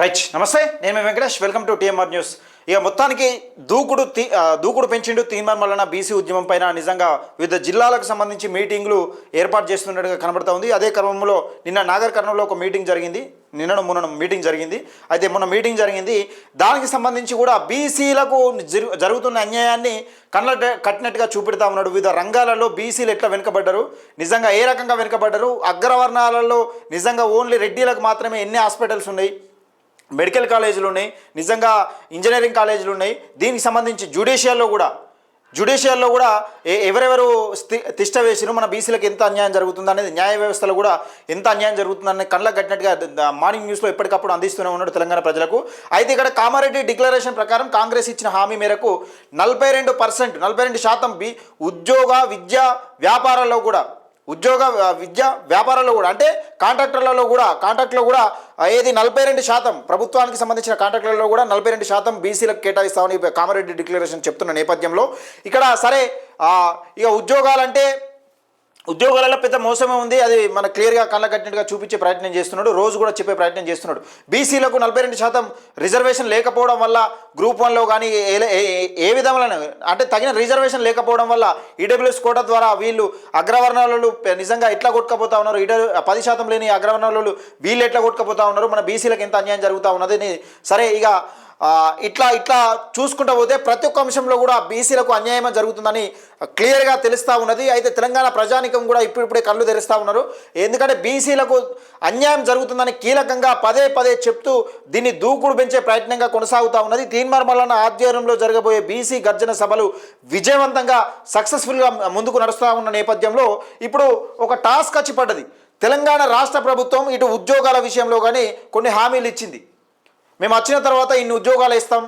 Right నమస్తే. నేను మీ Venkatesh. Welcome to TMR news. ఇక మొత్తానికి దూకుడు తీ దూకుడు పెంచిండు తీర్మానం వలన బీసీ ఉద్యమం పైన నిజంగా వివిధ జిల్లాలకు సంబంధించి మీటింగ్లు ఏర్పాటు చేస్తున్నట్టుగా కనబడతా ఉంది. అదే క్రమంలో నిన్న నాగర్ కర్నూలులో ఒక మీటింగ్ జరిగింది. నిన్న మొన్న మీటింగ్ జరిగింది. అయితే మొన్న మీటింగ్ జరిగింది. దానికి సంబంధించి కూడా బీసీలకు జరుగుతున్న అన్యాయాన్ని కళ్ళ కట్టినట్టుగా చూపెడతా ఉన్నాడు. వివిధ రంగాలలో బీసీలు ఎట్లా వెనుకబడ్డారు? నిజంగా ఏ రకంగా వెనుకబడ్డారు? అగ్రవర్ణాలలో నిజంగా ఓన్లీ రెడ్డిలకు మాత్రమే ఎన్ని హాస్పిటల్స్ ఉన్నాయి? మెడికల్ కాలేజీలు ఉన్నాయి నిజంగా ఇంజనీరింగ్ కాలేజీలు ఉన్నాయి దీనికి సంబంధించి జ్యుడిషియల్లో కూడా జ్యుడిషియల్లో కూడా ఎవరెవరు తిష్ట వేసిరు మన బీసీలకు ఎంత అన్యాయం జరుగుతుంది అనేది న్యాయ వ్యవస్థలో కూడా ఎంత అన్యాయం జరుగుతుందని కళ్ళకు కట్టినట్టుగా మార్నింగ్ న్యూస్లో ఎప్పటికప్పుడు అందిస్తూనే ఉన్నాడు తెలంగాణ ప్రజలకు. అయితే ఇక్కడ కామారెడ్డి డిక్లరేషన్ ప్రకారం కాంగ్రెస్ ఇచ్చిన హామీ మేరకు నలభై రెండు పర్సెంట్ నలభై రెండు శాతం బి ఉద్యోగ విద్య వ్యాపారాల్లో కూడా ఉద్యోగ విద్య వ్యాపారాల్లో కూడా అంటే కాంట్రాక్టర్లలో కూడా కాంట్రాక్ట్లో కూడా ఏది నలభై రెండు శాతం ప్రభుత్వానికి సంబంధించిన కాంట్రాక్టులలో కూడా నలభై రెండు శాతం బీసీలకు కేటాయిస్తామని కామారెడ్డి డిక్లరేషన్ చెప్తున్న నేపథ్యంలో ఇక్కడ సరే ఇక ఉద్యోగాలంటే ఉద్యోగాలలో పెద్ద మోసమే ఉంది. అది మన క్లియర్గా కళ్ళ కట్టినట్టుగా చూపించే ప్రయత్నం చేస్తున్నాడు. రోజు కూడా చెప్పే ప్రయత్నం చేస్తున్నాడు. బీసీలకు నలభై రెండు శాతం రిజర్వేషన్ లేకపోవడం వల్ల గ్రూప్ వన్లో కానీ ఏ- ఏ- ఏ అంటే తగిన రిజర్వేషన్ లేకపోవడం వల్ల ఈడబ్ల్యూఎస్ కోట ద్వారా వీళ్ళు అగ్రవర్ణాలు నిజంగా ఎట్లా కొట్టుకపోతా ఉన్నారు? ఈడ పది శాతం లేని అగ్రవర్ణాలు వీళ్ళు ఎట్లా కొట్టుకపోతా ఉన్నారు? మన బీసీలకు ఎంత అన్యాయం జరుగుతూ ఉన్నది? సరే ఇక ఇట్లా ఇట్లా చూసుకుంటూ పోతే ప్రతి ఒక్క అంశంలో కూడా బీసీలకు అన్యాయం జరుగుతుందని క్లియర్గా తెలుస్తూ ఉన్నది. అయితే తెలంగాణ ప్రజానికం కూడా ఇప్పుడిప్పుడే కళ్ళు తెరుస్తూ ఉన్నారు. ఎందుకంటే బీసీలకు అన్యాయం జరుగుతుందని కీలకంగా పదే పదే చెప్తూ దీన్ని దూకుడు పెంచే ప్రయత్నంగా కొనసాగుతూ ఉన్నది. తీన్మార్మలన్న ఆధ్వర్యంలో జరగబోయే బీసీ గర్జన సభలు విజయవంతంగా సక్సెస్ఫుల్గా ముందుకు నడుస్తూ ఉన్న నేపథ్యంలో ఇప్పుడు ఒక టాస్క్ వచ్చి పడ్డది. తెలంగాణ రాష్ట్ర ప్రభుత్వం ఇటు ఉద్యోగాల విషయంలో కానీ కొన్ని హామీలు ఇచ్చింది. మేము వచ్చిన తర్వాత ఇన్ని ఉద్యోగాలు ఇస్తాం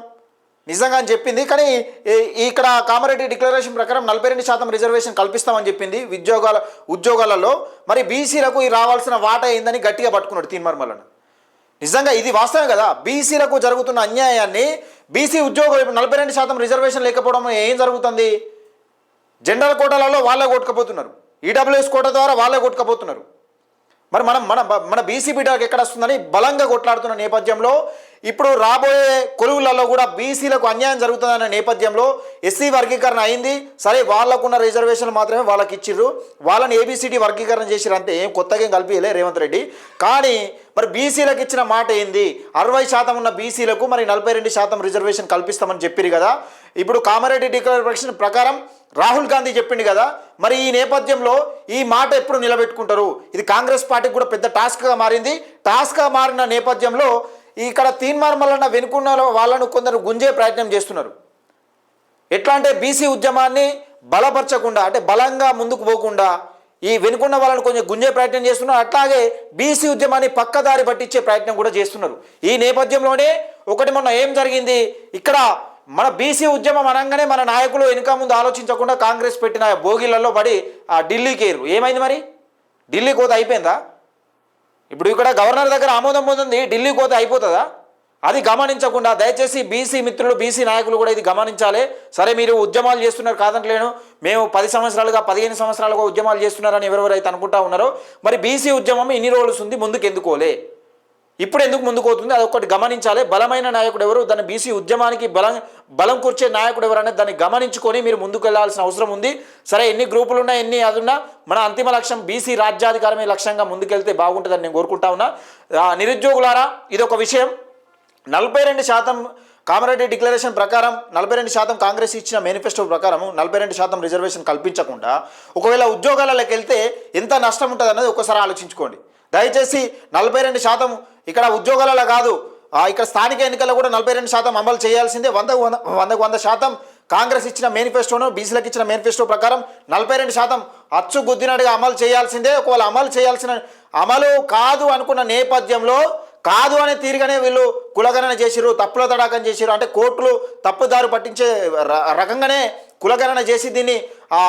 నిజంగా అని చెప్పింది. కానీ ఇక్కడ కామారెడ్డి డిక్లరేషన్ ప్రకారం నలభై రెండు శాతం రిజర్వేషన్ కల్పిస్తామని చెప్పింది ఉద్యోగాల ఉద్యోగాలలో. మరి బీసీలకు ఈ రావాల్సిన వాటా ఏందని గట్టిగా పట్టుకున్నాడు తీన్మర్మలను నిజంగా ఇది వాస్తవం కదా. బీసీలకు జరుగుతున్న అన్యాయాన్ని బీసీ ఉద్యోగులు నలభై రెండు శాతం రిజర్వేషన్ లేకపోవడం ఏం జరుగుతుంది? జనరల్ కోటాలలో వాళ్ళే కొట్టుకపోతున్నారు. ఈడబ్ల్యూఎస్ కోట ద్వారా వాళ్ళే కొట్టుకపోతున్నారు. మరి మనం మన మన బీసీ బీటాకి ఎక్కడ వస్తుందని బలంగా కొట్లాడుతున్న నేపథ్యంలో ఇప్పుడు రాబోయే కొలువులలో కూడా బీసీలకు అన్యాయం జరుగుతుందన్న నేపథ్యంలో ఎస్సీ వర్గీకరణ అయింది. సరే వాళ్ళకున్న రిజర్వేషన్లు మాత్రమే వాళ్ళకి ఇచ్చిర్రు. వాళ్ళని ఏబీసీడీ వర్గీకరణ చేసిరు అంటే ఏం కొత్తగా ఏం కల్పించలే రేవంత్ రెడ్డి. కానీ మరి బీసీలకు ఇచ్చిన మాట ఏంది? అరవై శాతం ఉన్న బీసీలకు మరి నలభై రెండు శాతం రిజర్వేషన్ కల్పిస్తామని చెప్పిరు కదా. ఇప్పుడు కామారెడ్డి డిక్లరేషన్ ప్రకారం రాహుల్ గాంధీ చెప్పిండు కదా. మరి ఈ నేపథ్యంలో ఈ మాట ఎప్పుడు నిలబెట్టుకుంటారు? ఇది కాంగ్రెస్ పార్టీకి కూడా పెద్ద టాస్క్గా మారింది. టాస్క్గా మారిన నేపథ్యంలో ఇక్కడ తీన్మార్మలన్న వెనుకున్న వాళ్ళను కొందరు గుంజే ప్రయత్నం చేస్తున్నారు. ఎట్లా అంటే బీసీ ఉద్యమాన్ని బలపరచకుండా అంటే బలంగా ముందుకు పోకుండా ఈ వెనుకున్న వాళ్ళని కొంచెం గుంజే ప్రయత్నం చేస్తున్నారు. అట్లాగే బీసీ ఉద్యమాన్ని పక్కదారి పట్టించే ప్రయత్నం కూడా చేస్తున్నారు. ఈ నేపథ్యంలోనే ఒకటి మొన్న ఏం జరిగింది? ఇక్కడ మన బీసీ ఉద్యమం అనగానే మన నాయకులు వెనుక ముందు ఆలోచించకుండా కాంగ్రెస్ పెట్టిన భోగిలలో పడి ఆ ఢిల్లీకి ఏరు. ఏమైంది మరి? ఢిల్లీ కోత అయిపోయిందా? ఇప్పుడు ఇక్కడ గవర్నర్ దగ్గర ఆమోదం పొందింది ఢిల్లీ కోత అయిపోతుందా? అది గమనించకుండా దయచేసి బీసీ మిత్రులు బీసీ నాయకులు కూడా ఇది గమనించాలి. సరే మీరు ఉద్యమాలు చేస్తున్నారు కాదంటలేను. మేము పది సంవత్సరాలుగా పదిహేను సంవత్సరాలుగా ఉద్యమాలు చేస్తున్నారని ఎవరెవరైతే అనుకుంటా ఉన్నారో మరి బీసీ ఉద్యమం ఇన్ని రోజులు ఉంది ముందుకు ఎందుకోలే ఇప్పుడు ఎందుకు ముందుకు పోతుంది? అది ఒకటి గమనించాలి. బలమైన నాయకుడు ఎవరు? దాన్ని బీసీ ఉద్యమానికి బలం బలం కూర్చే నాయకుడు ఎవరు అనేది దాన్ని గమనించుకొని మీరు ముందుకు వెళ్ళాల్సిన అవసరం ఉంది. సరే ఎన్ని గ్రూపులు ఉన్నా ఎన్ని అది ఉన్నా మన అంతిమ లక్ష్యం బీసీ రాజ్యాధికారమే లక్ష్యంగా ముందుకెళ్తే బాగుంటుందని నేను కోరుకుంటా ఉన్నా. నిరుద్యోగులారా ఇది ఒక విషయం. నలభై రెండు శాతం కామారెడ్డి డిక్లరేషన్ ప్రకారం నలభై రెండు శాతం కాంగ్రెస్ ఇచ్చిన మేనిఫెస్టో ప్రకారం నలభై రెండు శాతం రిజర్వేషన్ కల్పించకుండా ఒకవేళ ఉద్యోగాలకు వెళ్తే ఎంత నష్టం ఉంటుంది అన్నది ఒకసారి ఆలోచించుకోండి. దయచేసి నలభై రెండు శాతం ఇక్కడ ఉద్యోగాలలో కాదు ఇక్కడ స్థానిక ఎన్నికల్లో కూడా నలభై రెండు శాతం అమలు చేయాల్సిందే. వంద వంద వందకు వంద శాతం కాంగ్రెస్ ఇచ్చిన మేనిఫెస్టోను బీసీలకు ఇచ్చిన మేనిఫెస్టో ప్రకారం నలభై రెండు శాతం అచ్చు గుద్దినట్టుగా అమలు చేయాల్సిందే. ఒకవేళ అమలు చేయాల్సిన అమలు కాదు అనుకున్న నేపథ్యంలో కాదు అనే తీరుగానే వీళ్ళు కులగణన చేసిరు తప్పుల తడాకం చేసిరు అంటే కోర్టులు తప్పుదారు పట్టించే ర- రకంగానే కులగణన చేసి దీన్ని ఆ,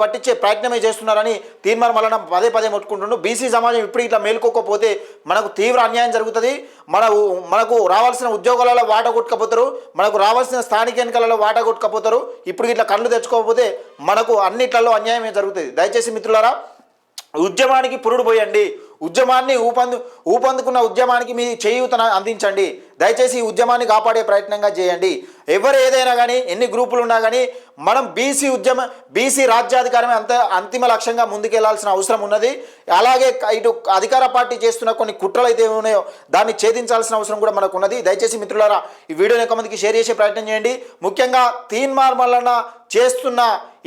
పట్టించే ప్రయత్నమే చేస్తున్నారని తీర్మానం వలన పదే పదే ముట్టుకుంటుండ్రు. బీసీ సమాజం ఇప్పుడు ఇట్లా మేలుకోకపోతే మనకు తీవ్ర అన్యాయం జరుగుతుంది. మన మనకు రావాల్సిన ఉద్యోగాలలో వాట కొట్టుకపోతారు. మనకు రావాల్సిన స్థానిక ఎన్నికలలో వాట కొట్టుకపోతారు. ఇప్పుడు ఇట్లా కళ్ళు తెచ్చుకోకపోతే మనకు అన్నిట్లలో అన్యాయమే జరుగుతుంది. దయచేసి మిత్రులారా ఉద్యమానికి పురుడు పోయండి. ఉద్యమాన్ని ఊపందు ఊపందుకున్న ఉద్యమానికి మీ చేయూతన అందించండి. దయచేసి ఈ ఉద్యమాన్ని కాపాడే ప్రయత్నంగా చేయండి. ఎవరు ఏదైనా కానీ ఎన్ని గ్రూపులు ఉన్నా కానీ మనం బీసీ ఉద్యమ బీసీ రాజ్యాధికారమే అంత అంతిమ లక్ష్యంగా ముందుకెళ్ళాల్సిన అవసరం ఉన్నది. అలాగే ఇటు అధికార పార్టీ చేస్తున్న కొన్ని కుట్రలు అయితే ఉన్నాయో దాన్ని ఛేదించాల్సిన అవసరం కూడా మనకు ఉన్నది. దయచేసి మిత్రులారా ఈ వీడియోని ఎక్కువ మందికి షేర్ చేసే ప్రయత్నం చేయండి. ముఖ్యంగా తీన్మార్ మల్లన్న చేస్తున్న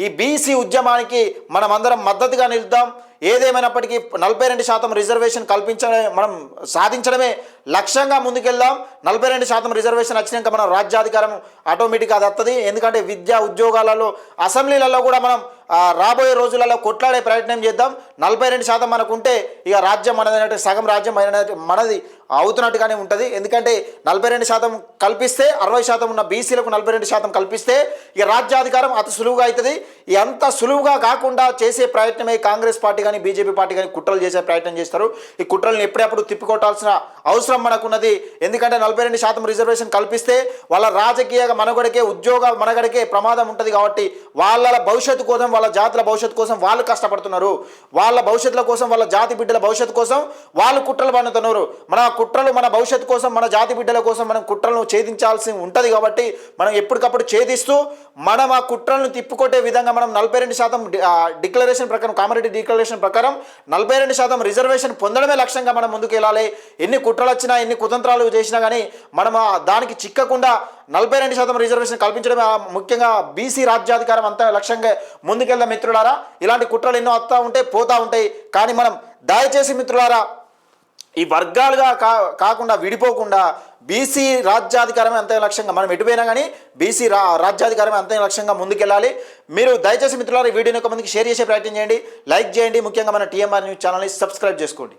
ఈ బీసీ ఉద్యమానికి మనమందరం మద్దతుగా నిలుద్దాం. ఏదేమైనప్పటికీ నలభై రెండు శాతం రిజర్వేషన్ కల్పించడమే మనం సాధించడమే లక్ష్యంగా ముందుకెళ్దాం. నలభై రెండు శాతం రిజర్వేషన్ వచ్చినాక మనం రాజ్యాధికారం ఆటోమేటిక్గా అది వస్తుంది ఎందుకంటే విద్యా ఉద్యోగాలలో అసెంబ్లీలలో కూడా మనం రాబోయే రోజులలో కొట్లాడే ప్రయత్నం చేద్దాం. నలభై రెండు శాతం మనకు ఉంటే ఇక రాజ్యం మనది అంటే సగం రాజ్యం అనేది మనది అవుతున్నట్టుగానే ఉంటుంది. ఎందుకంటే నలభై రెండు శాతం కల్పిస్తే అరవై శాతం ఉన్న బీసీలకు నలభై రెండు శాతం కల్పిస్తే ఇక రాజ్యాధికారం అతి సులువుగా అవుతుంది ఎంత సులువుగా కాకుండా చేసే ప్రయత్నమే కాంగ్రెస్ పార్టీ కానీ బీజేపీ పార్టీ కానీ కుట్రలు చేసే ప్రయత్నం చేస్తారు. ఈ కుట్రలను ఎప్పుడప్పుడు తిప్పికొట్టాల్సిన అవసరం మనకున్నది. ఎందుకంటే నలభై రెండు శాతం రిజర్వేషన్ కల్పిస్తే వాళ్ళ రాజకీయ మనగడకే ఉద్యోగ మనగడకే ప్రమాదం ఉంటుంది కాబట్టి వాళ్ళ భవిష్యత్తు కోసం వాళ్ళ జాతుల భవిష్యత్తు కోసం వాళ్ళు కష్టపడుతున్నారు. వాళ్ళ భవిష్యత్తుల కోసం వాళ్ళ జాతి బిడ్డల భవిష్యత్తు కోసం వాళ్ళు కుట్రలు పండుతున్నారు మన కుట్రలు మన భవిష్యత్తు కోసం మన జాతి బిడ్డల కోసం మనం కుట్రలను ఛేదించాల్సి ఉంటుంది కాబట్టి మనం ఎప్పటికప్పుడు ఛేదిస్తూ మనం ఆ కుట్రలను తిప్పుకొట్టే విధంగా మనం నలభై రెండు శాతం డిక్లరేషన్ ప్రకారం కామరెడ్డి డిక్లరేషన్ ప్రకారం నలభై రెండు శాతం రిజర్వేషన్ పొందడమే లక్ష్యంగా మనం ముందుకు వెళ్ళాలి ఎన్ని కుట్రలు వచ్చినా ఎన్ని కుతంత్రాలు చేసినా కానీ మనం ఆ దానికి చిక్కకుండా నలభై రెండు శాతం రిజర్వేషన్ కల్పించడమే ముఖ్యంగా బీసీ రాజ్యాధికారం అంతా లక్ష్యంగా ముందుకెళ్ళిన మిత్రులారా. ఇలాంటి కుట్రలు ఎన్నో వస్తూ ఉంటాయి పోతూ ఉంటాయి. కానీ మనం దయచేసి మిత్రులారా ఈ వర్గాలుగా కా కాకుండా విడిపోకుండా బీసీ రాజ్యాధికారమే అంతే లక్ష్యంగా మనం ఎటుపోయినా కానీ బీసీ రా రాజ్యాధికారమే అంతే లక్ష్యంగా ముందుకెళ్ళాలి. మీరు దయచేసి మిత్రులారా ఈ వీడియోని ఒక మందికి షేర్ చేసే ప్రయత్నం చేయండి. లైక్ చేయండి. ముఖ్యంగా మన టీఎంఆర్ న్యూస్ ఛానల్ని సబ్స్క్రైబ్ చేసుకోండి.